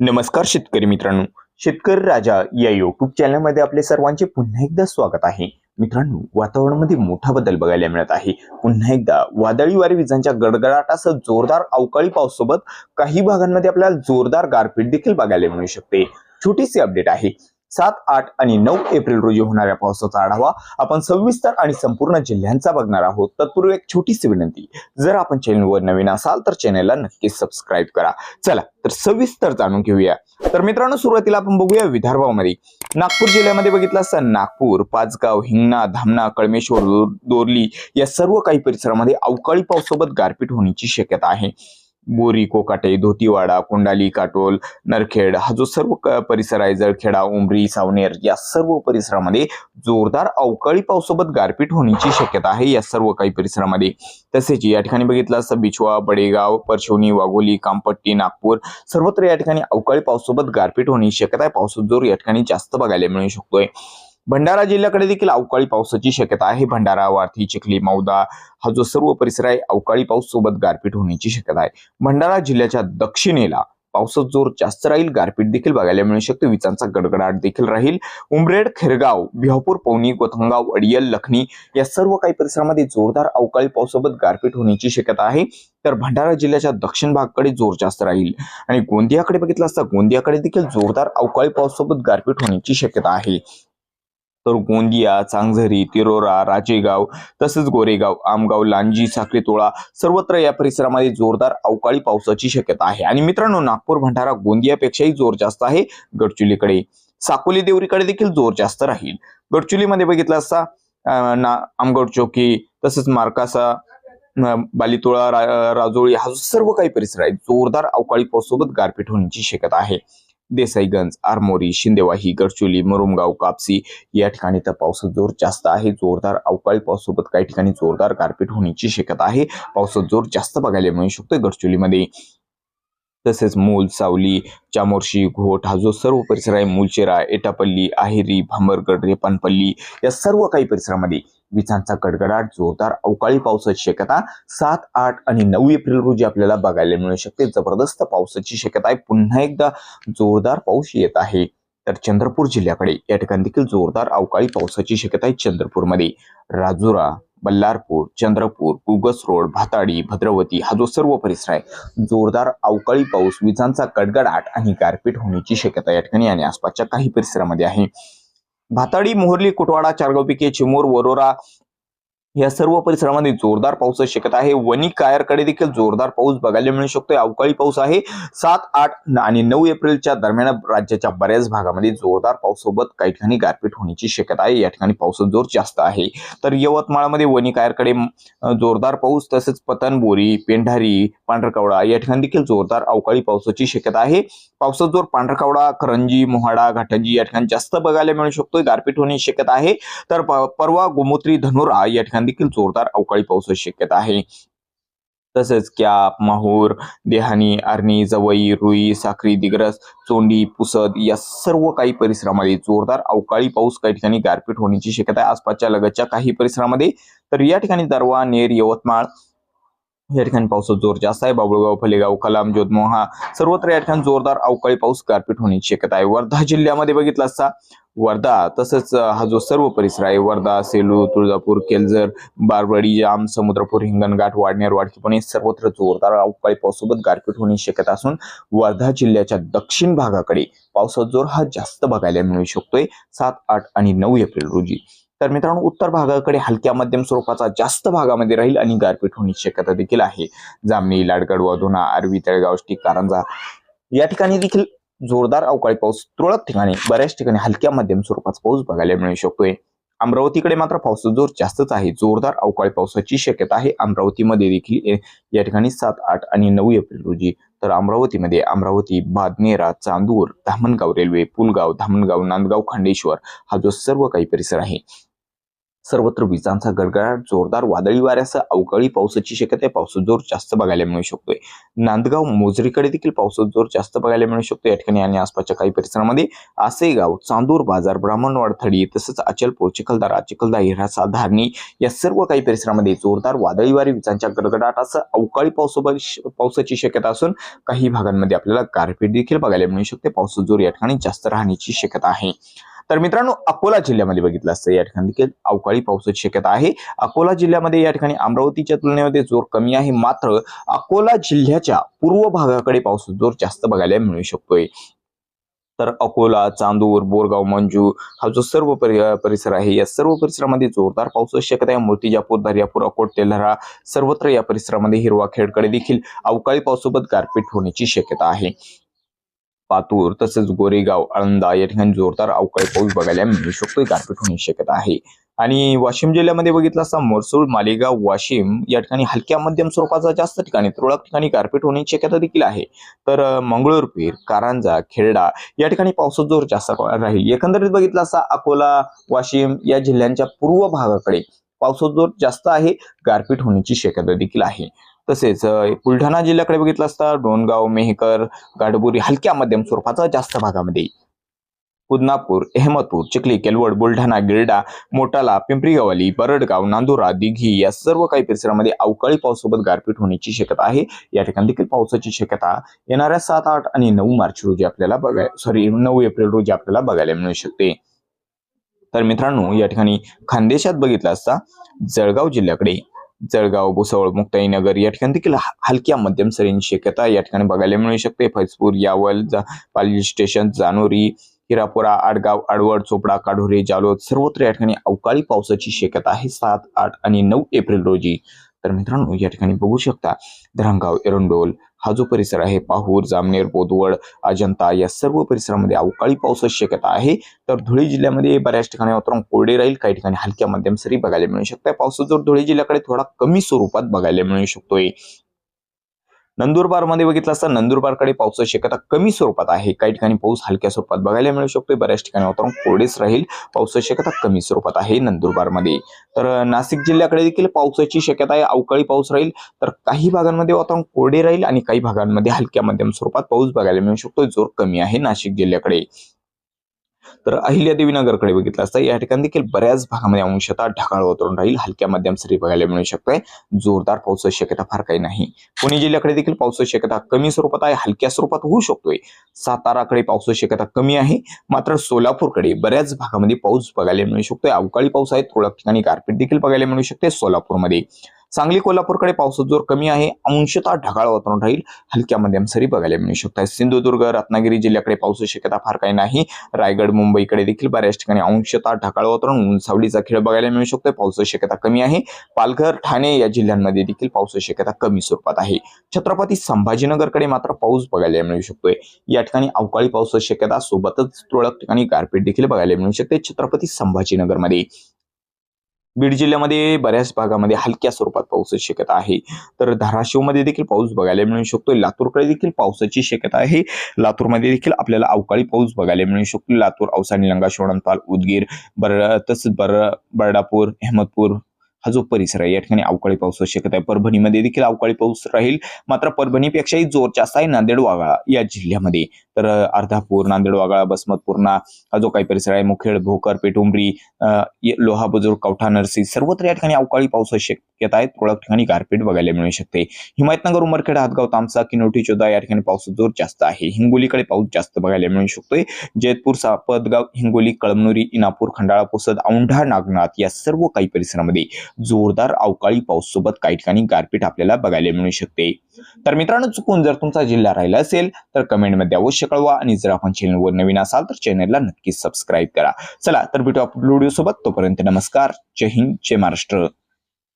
नमस्कार शेतकरी मित्रांनो. शेतकरी राजा या युट्यूब चॅनलमध्ये आपले सर्वांचे पुन्हा एकदा स्वागत आहे. मित्रांनो वातावरणामध्ये मोठा बदल बघायला मिळत आहे. पुन्हा एकदा वादळी वारे विजांच्या गडगडाटासह जोरदार अवकाळी पावसासोबत काही भागांमध्ये आपल्याला जोरदार गारपीट देखील बघायला मिळू शकते. छोटीशी अपडेट आहे. सात आठ आणि नऊ एप्रिल रोजी होणाऱ्या पावसाचा आढावा आपण सविस्तर आणि संपूर्ण जिल्ह्यांचा बघणार आहोत. तत्पूर्वी एक छोटीशी विनंती. जर आपण चॅनलवर नवीन असाल तर चॅनलला नक्की सबस्क्राईब करा. चला तर सविस्तर जाणून घेऊया. तर मित्रांनो सुरुवातीला आपण बघूया विदर्भामध्ये. नागपूर जिल्ह्यामध्ये बघितलं असता नागपूर पाचगाव हिंगणा धामणा कळमेश्वर दोरली या सर्व काही परिसरामध्ये अवकाळी पावसासोबत गारपीट होण्याची शक्यता आहे. बोरी कोकाटे धोतीवाडा कोंडाली काटोल नरखेड हा जो सर्व परिसर आहे जळखेडा उमरी सावनेर या सर्व परिसरामध्ये जोरदार अवकाळी पावसासोबत गारपीट होण्याची शक्यता आहे या सर्व काही परिसरामध्ये. तसेच या ठिकाणी बघितलं असतं बिछवा बडेगाव परशिवनी वाघोली कामपट्टी नागपूर सर्वत्र या ठिकाणी अवकाळी पावसासोबत गारपीट होण्याची शक्यता आहे. पावसाचा जोर या ठिकाणी जास्त बघायला मिळू शकतोय. भंडारा जिल्ह्याकडे देखील अवकाळी पावसाची शक्यता आहे. भंडारा वार्थी चिखली मौदा हा जो सर्व परिसर आहे अवकाळी पाऊस सोबत गारपीट होण्याची शक्यता आहे. भंडारा जिल्ह्याच्या दक्षिणेला पावसाचा जोर जास्त राहील. गारपीट देखील बघायला मिळू शकतो. विजांचा गडगडाट देखील राहील. उमरेड खेरगाव बिहापूर पवनी गोथंगाव अडियल लखनी या सर्व काही परिसरामध्ये जोरदार अवकाळी पावसासोबत गारपीट होण्याची शक्यता आहे. तर भंडारा जिल्ह्याच्या दक्षिण भागाकडे जोर जास्त राहील. आणि गोंदियाकडे बघितलं असता गोंदियाकडे देखील जोरदार अवकाळी पावसासोबत गारपीट होण्याची शक्यता आहे. तर गोंदिया चांगझरी तिरोरा राजेगाव तसेच गोरेगाव आमगाव लांजी साखरीतोळा सर्वत्र या परिसरामध्ये जोरदार अवकाळी पावसाची शक्यता आहे. आणि मित्रांनो नागपूर भंडारा गोंदियापेक्षाही जोर जास्त आहे गडचुलीकडे. साकोली देवरीकडे देखील जोर जास्त राहील. गडचुलीमध्ये बघितलं असता ना आमगड चौकी तसेच मार्कासा बालितोळा रा- राजोळी हा सर्व काही परिसर आहे जोरदार अवकाळी पावसासोबत गारपीट होण्याची शक्यता आहे. देसाईगंज आरमोरी शिंदेवाही गडचोली मुरुमगाव कापसी या ठिकाणी तर पाऊस जोर जास्त आहे. जोरदार अवकाळी पावसासोबत काही ठिकाणी जोरदार गारपीट होण्याची शक्यता आहे. पावसाचा जोर जास्त बघायला मिळू शकतो गडचोलीमध्ये तसेच मूल सावली चामोर्शी घोट हा जो सर्व परिसर आहे मूलचेरा एटापल्ली आहेरी भांबरगड रेपानपल्ली या सर्व काही परिसरामध्ये विजांचा गडगडाट जोरदार अवकाळी पावसाची शक्यता सात आठ आणि नऊ एप्रिल रोजी आपल्याला बघायला मिळू शकते. जबरदस्त पावसाची शक्यता आहे. पुन्हा एकदा जोरदार पाऊस येत आहे. तर चंद्रपूर जिल्ह्याकडे या ठिकाणी देखील जोरदार अवकाळी पावसाची शक्यता आहे चंद्रपूरमध्ये. राजुरा बल्लारपूर चंद्रपूर कुगस रोड भाताडी भद्रवती हा जो सर्व परिसर आहे जोरदार अवकाळी पाऊस विजांचा गडगडाट आणि गारपीट होण्याची शक्यता या ठिकाणी आणि आसपासच्या काही परिसरामध्ये आहे. भाताडी मोहर्ली कुटवाडा चारगावपिके चिमूर वरोरा या सर्व परिसरामध्ये जोरदार पाऊस शकत आहे. वणी कायरकडे देखील जोरदार पाऊस बघायला मिळू शकतोय. अवकाळी पाऊस आहे. सात आठ आणि नऊ एप्रिलच्या दरम्यान राज्याच्या बऱ्याच भागामध्ये जोरदार पावसासोबत काही ठिकाणी गारपीट होण्याची शक्यता आहे. या ठिकाणी पावसाचा जोर जास्त आहे. तर यवतमाळमध्ये वणी कायरकडे जोरदार पाऊस तसेच पतनबोरी पेंढारी पांढरकवडा या ठिकाणी देखील जोरदार अवकाळी पावसाची शक्यता आहे. पावसाचा जोर पांढरकवडा करंजी मोहाडा घाटंजी या ठिकाणी जास्त बघायला मिळू शकतोय. गारपीट होण्याची शक्यता आहे. तर परवा गोमोत्री धनुरा या ठिकाणी देखील जोरदार अवकाळी पावसाची शक्यता आहे. तसेच कॅप माहूर देहानी आर्णी जवई रुई साखरी दिग्रस चोंडी पुसद या सर्व काही परिसरामध्ये जोरदार अवकाळी पाऊस काही ठिकाणी गारपीट होण्याची शक्यता आहे. आसपासच्या लगतच्या काही परिसरामध्ये तर या ठिकाणी दरवा नेर यवतमाळ या ठिकाणी पावसाचा जोर जास्त आहे. बाबुळगाव फलेगाव कलाम जोधमोहा सर्वत्र या ठिकाणी जोरदार अवकाळी पाऊस गारपीट होण्याची शक्यता आहे. वर्धा जिल्ह्यामध्ये बघितलं असता वर्धा तसंच हा जो सर्व परिसर आहे वर्धा सेलू तुळजापूर केलझर बारवडी जाम समुद्रपूर हिंगणघाट वाडनेर वाडकीपणे सर्वत्र जोरदार अवकाळी पावसासोबत गारपीट होण्याची शक्यता असून वर्धा जिल्ह्याच्या दक्षिण भागाकडे पावसाचा जोर हा जास्त बघायला मिळू शकतोय. सात आठ आणि नऊ एप्रिल रोजी. तर मित्रांनो उत्तर भागाकडे हलक्या मध्यम स्वरूपाचा जास्त भागामध्ये राहील आणि गारपीट होण्याची शक्यता देखील आहे. जामणी लाडगड वधुना आरवी तळेगाव कारंजा या ठिकाणी देखील जोरदार अवकाळी पाऊस तुरळक ठिकाणी बऱ्याच ठिकाणी हलक्या मध्यम स्वरूपाचा पाऊस बघायला मिळू शकतोय. अमरावतीकडे मात्र पावसाचा जोर जास्तच आहे. जोरदार अवकाळी पावसाची शक्यता आहे. अमरावतीमध्ये देखील या ठिकाणी सात आठ आणि नऊ एप्रिल रोजी. तर अमरावतीमध्ये अमरावती बादनेरा चांदूर धामणगाव रेल्वे पुलगाव धामणगाव नांदगाव खंडेश्वर हा जो सर्व काही परिसर आहे सर्वत्र विजांचा गडगडाट जोरदार वादळी वाऱ्यासह अवकाळी पावसाची शक्यता आहे. पावसाचा जोर जास्त बघायला मिळू शकतोय. नांदगाव मोजरीकडे देखील पावसाचा जोर जास्त बघायला मिळू शकतो या ठिकाणी आणि आसपासच्या काही परिसरामध्ये आसेगाव चांदूर बाजार ब्राह्मणवाड थडी तसंच अचलपूर चिखलदरा चिखलदा हिरासा धारणी या सर्व काही परिसरामध्ये जोरदार वादळी वारे विजांच्या गडगडाटासह अवकाळी पावस पावसाची शक्यता असून काही भागांमध्ये आपल्याला गारपीट देखील बघायला मिळू शकते. पावसाचा जोर या ठिकाणी जास्त राहण्याची शक्यता आहे. तर मित्रांनो अकोला जिल्ह्यामध्ये बघितलं असतं या ठिकाणी देखील अवकाळी पावसाची शक्यता आहे. अकोला जिल्ह्यामध्ये या ठिकाणी अमरावतीच्या तुलनेमध्ये जोर कमी आहे. मात्र अकोला जिल्ह्याच्या पूर्व भागाकडे पावसाचा जोर जास्त बघायला मिळू शकतोय. तर अकोला चांदूर बोरगाव मंजू हा जो सर्व परिसर आहे या सर्व परिसरामध्ये जोरदार पावसाची शक्यता आहे. मूर्तिजापूर दर्यापूर अकोट तेल्हारा सर्वत्र या परिसरामध्ये हिरवा खेडकडे देखील अवकाळी पावसासोबत गारपीट होण्याची शक्यता आहे. पातूर तसेच गोरेगाव आळंदा या ठिकाणी जोरदार अवकाळी पाऊस बघायला मिळू शकतो गारपीट होण्याची शक्यता आहे. आणि वाशिम जिल्ह्यामध्ये बघितलं असता मरसूळ मालेगाव वाशिम या ठिकाणी हलक्या मध्यम स्वरूपाचा जास्त ठिकाणी तुरळक ठिकाणी गारपीट होण्याची शक्यता देखील आहे. तर मंगळूरपीर कारंजा खेरडा या ठिकाणी पावसाचा जोर जास्त राहील. एकंदरीत बघितलं असता अकोला वाशिम या जिल्ह्यांच्या पूर्व भागाकडे पावसाचा जोर जास्त आहे. गारपीट होण्याची शक्यता देखील आहे. तसेच बुलढाणा जिल्ह्याकडे बघितलं असता डोणगाव मेहकर गाडबुरी हलक्या मध्यम स्वरूपाचा जास्त भागामध्ये. पुदनापूर अहमदपूर चिखली केलवड बुलढाणा गिरडा मोटाला पिंपरी गवाली बरडगाव नांदुरा दिघी या सर्व काही परिसरामध्ये अवकाळी पावसासोबत गारपीट होण्याची शक्यता आहे. या ठिकाणी देखील पावसाची शक्यता येणाऱ्या सात आठ आणि नऊ मार्च रोजी आपल्याला बघाय सॉरी नऊ एप्रिल रोजी आपल्याला बघायला मिळू शकते. तर मित्रांनो या ठिकाणी खानदेशात बघितलं असता जळगाव जिल्ह्याकडे जळगाव भुसावळ मुक्ताईनगर या ठिकाणी देखील हलक्या मध्यम सरींची शक्यता या ठिकाणी बघायला मिळू शकते. फैजपूर यावल जा- पाली स्टेशन जानोरी हिरापुरा आडगाव आडवड चोपडा काढोरे जालोद सर्वत्र या ठिकाणी अवकाळी पावसाची शक्यता आहे. सात आठ आणि नऊ एप्रिल रोजी. तर मित्रांनो या ठिकाणी बघू शकता. धरणगाव एरंडोल हा जो परिसर आहे पाहूर जामनेर बोदवड अजंता या सर्व परिसरामध्ये अवकाळी पावसाची शक्यता आहे. तर धुळे जिल्ह्यामध्ये बऱ्याच ठिकाणी वातावरण कोरडे राहील काही ठिकाणी हलक्या मध्यम सरी बघायला मिळू शकते पावसाचा जोर धुळे जिल्ह्याकडे थोडा कमी स्वरूपात बघायला मिळू शकतोय. नंदुरबारमध्ये बघितलं असता नंदुरबारकडे पावसाची शक्यता कमी स्वरूपात आहे. काही ठिकाणी पाऊस हलक्या स्वरूपात बघायला मिळू शकतो बऱ्याच ठिकाणी वातावरण कोरडेच राहील. पावसाची शक्यता कमी स्वरूपात आहे नंदुरबारमध्ये तर नाशिक जिल्ह्याकडे देखील पावसाची शक्यता आहे. अवकाळी पाऊस राहील. तर काही भागांमध्ये वातावरण कोरडे राहील आणि काही भागांमध्ये हलक्या मध्यम स्वरूपात पाऊस बघायला मिळू शकतो जोर कमी आहे नाशिक जिल्ह्याकडे. तर अहिल्यादेवी नगरकडे बघितलं असता या ठिकाणी देखील बऱ्याच भागामध्ये अंशतः ढगाळ वातावरण राहील. हलक्या मध्यम सरी बघायला मिळू शकते जोरदार पावसाची शक्यता फार काही नाही. पुणे जिल्ह्याकडे देखील पावसाची शक्यता कमी स्वरूपात आहे. हलक्या स्वरूपात होऊ शकतोय. साताराकडे पावसाची शक्यता कमी आहे. मात्र सोलापूरकडे बऱ्याच भागामध्ये पाऊस बघायला मिळू शकतोय. अवकाळी पाऊस आहे. तुरळक ठिकाणी गारपीट देखील बघायला मिळू शकते सोलापूरमध्ये. सांगली कोल्हापूरकडे पावसाचा जोर कमी आहे. अंशतः ढगाळ वातावरण राहील. हलक्या मध्यम सरी बघायला मिळू शकतात. सिंधुदुर्ग रत्नागिरी जिल्ह्याकडे पावसाची शक्यता फार काही नाही. रायगड मुंबईकडे देखील बऱ्याच ठिकाणी अंशतः ढगाळ वातावरण. उंचावडीचा खेळ बघायला मिळू शकतोय. पावसाची शक्यता कमी आहे. पालघर ठाणे या जिल्ह्यांमध्ये देखील पावसाची शक्यता कमी स्वरूपात आहे. छत्रपती संभाजीनगरकडे मात्र पाऊस बघायला मिळू शकतोय. या ठिकाणी अवकाळी पावसाची शक्यता सोबतच तुरळक ठिकाणी गारपीट देखील बघायला मिळू शकते. छत्रपती संभाजीनगरमध्ये बीड जिल्ह्यामध्ये बऱ्याच भागामध्ये हलक्या स्वरूपात पावसाची शक्यता आहे. तर धाराशिवमध्ये देखील पाऊस बघायला मिळू शकतो लातूरकडे देखील पावसाची शक्यता आहे. लातूरमध्ये देखील आपल्याला अवकाळी पाऊस बघायला मिळू शकतो लातूर औसा निलंगा शोणंतपाल उदगीर बर तसंच बर बर्डापूर अहमदपूर हा जो परिसर आहे या ठिकाणी अवकाळी पावसाची शक्यता आहे परभणीमध्ये देखील अवकाळी पाऊस राहील. मात्र परभणीपेक्षाही जोर जास्त आहे नांदेड वाघाळा या जिल्ह्यामध्ये. तर अर्धापूर नांदेड वाघाळा बसमतपूर्णा हा जो काही परिसर आहे मुखेड भोकर पेटुंबरी लोहा बुजुर्ग कवठा नरसी सर्वत्र या ठिकाणी अवकाळी पावसाची शक्यता आहे. तुरळक ठिकाणी गारपीट बघायला मिळू शकते. हिमायतनगर उमरखेड हातगाव तामसा किनोटी चोदा या ठिकाणी पाऊस जोर जास्त आहे. हिंगोलीकडे पाऊस जास्त बघायला मिळू शकतोय. जैतपूर सापदगाव हिंगोली कळमनुरी इनापूर खंडाळा पुसद औंढा नागनाथ या सर्व काही परिसरामध्ये जोरदार अवकाळी पाऊस सोबत काही ठिकाणी गारपीट आपल्याला बघायला मिळू शकते. तर मित्रांनो चुकून जर तुमचा जिल्हा राहिला असेल तर कमेंटमध्ये अवश्य कळवा आणि जर आपण चॅनलवर नवीन असाल तर चॅनलला नक्की सबस्क्राईब करा. चला तर भेटू आपण व्हिडिओ सोबत तोपर्यंत नमस्कार. जय हिंद जय महाराष्ट्र.